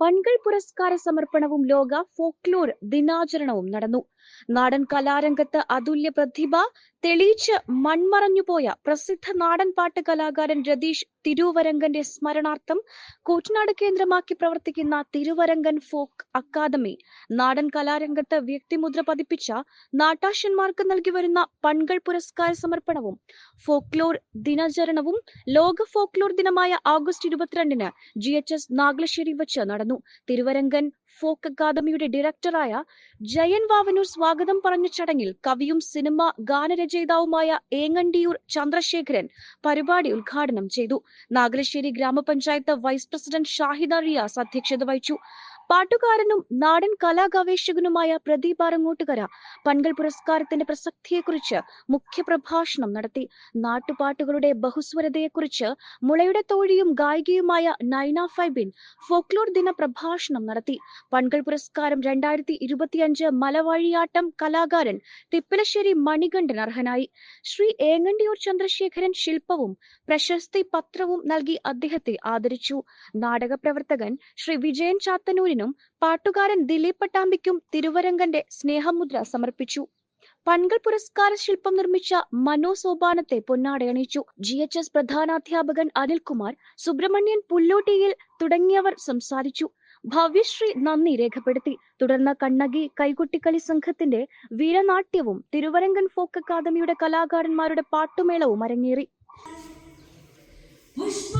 പൺകൾ പുരസ്കാര സമർപ്പണവും ലോക ഫോക്ലോർ ദിനാചരണവും നടന്നു. നാടൻ കലാരംഗത്ത് അതുല്യ പ്രതിഭ തെളിയിച്ച് മൺമറഞ്ഞുപോയ പ്രസിദ്ധ നാടൻ പാട്ട് കലാകാരൻ രതീഷ് തിരുവരങ്കന്റെ സ്മരണാർത്ഥം കൂറ്റനാട് കേന്ദ്രമാക്കി പ്രവർത്തിക്കുന്ന തിരുവരങ്കൻ ഫോക്ക് അക്കാദമി. നാടൻ കലാരംഗത്ത് വ്യക്തിമുദ്ര പതിപ്പിച്ച നാട്ടാശന്മാർക്ക് നൽകി വരുന്ന പൺകൾ പുരസ്കാര സമർപ്പണവും ഫോക്ലോർ ദിനാചരണവും ലോക ഫോക്ലോർ ദിനമായ ആഗസ്റ്റ് ഇരുപത്തിരണ്ടിന് ജി എച്ച് എസ് നാഗലശ്ശേരി വച്ച് നടന്നു. തിരുവരങ്കൻ ഫോക്ക് അക്കാദമിയുടെ ഡയറക്ടറായ ജയൻ വാവനൂർ സ്വാഗതം പറഞ്ഞ ചടങ്ങിൽ കവിയും സിനിമ ഗാനരചയിതാവുമായ ഏങ്ങണ്ടിയൂർ ചന്ദ്രശേഖരൻ പരിപാടി ഉദ്ഘാടനം ചെയ്തു. നാഗലശ്ശേരി ഗ്രാമപഞ്ചായത്ത് വൈസ് പ്രസിഡന്റ് ഷാഹിദ റിയാസ് അധ്യക്ഷത വഹിച്ചു. പാട്ടുകാരനും നാടൻ കലാഗവേഷകനുമായ പ്രദീപ് ആറങ്ങോട്ടുകര പൺകൾ പുരസ്കാരത്തിന്റെ പ്രസക്തിയെക്കുറിച്ച് മുഖ്യപ്രഭാഷണം നടത്തി. നാട്ടുപാട്ടുകളുടെ ബഹുസ്വരതയെക്കുറിച്ച് മുളയുടെ തോഴിയും ഗായികയുമായ നൈന ഫൈബിൻ ഫോക്ലോർ ദിന പ്രഭാഷണം നടത്തി. പൺകൾ പുരസ്കാരം രണ്ടായിരത്തി ഇരുപത്തിയഞ്ച് മലവാഴിയാട്ടം കലാകാരൻ തിപ്പലശ്ശേരി മണികണ്ഠൻ അർഹനായി. ശ്രീ ഏങ്ങണ്ടിയൂർ ചന്ദ്രശേഖരൻ ശില്പവും പ്രശസ്തി പത്രവും നൽകി അദ്ദേഹത്തെ ആദരിച്ചു. നാടക പ്രവർത്തകൻ ശ്രീ വിജയൻ ചാത്തന്നൂരിനും പാട്ടുകാരൻ ദിലീപ് പട്ടാമ്പിക്കും തിരുവരങ്കന്റെ സ്നേഹമുദ്ര സമർപ്പിച്ചു. പൺകൾ പുരസ്കാര ശില്പം നിർമ്മിച്ച മനോ സോപാനത്തെ പൊന്നാടയണിയിച്ചു ജി എച്ച് എസ് പ്രധാനാധ്യാപകൻ അനിൽകുമാർ സുബ്രഹ്മണ്യൻ പുല്ലോട്ടിയിൽ തുടങ്ങിയവർ സംസാരിച്ചു. ഭവ്യശ്രീ നന്ദി രേഖപ്പെടുത്തി. തുടർന്ന് കണ്ണകി കൈകൊട്ടിക്കളി സംഘത്തിന്റെ വീരനാട്യവും തിരുവരങ്കൻ ഫോക്ക് അക്കാദമിയുടെ കലാകാരന്മാരുടെ പാട്ടുമേളവും അരങ്ങേറി. പുഷ്പ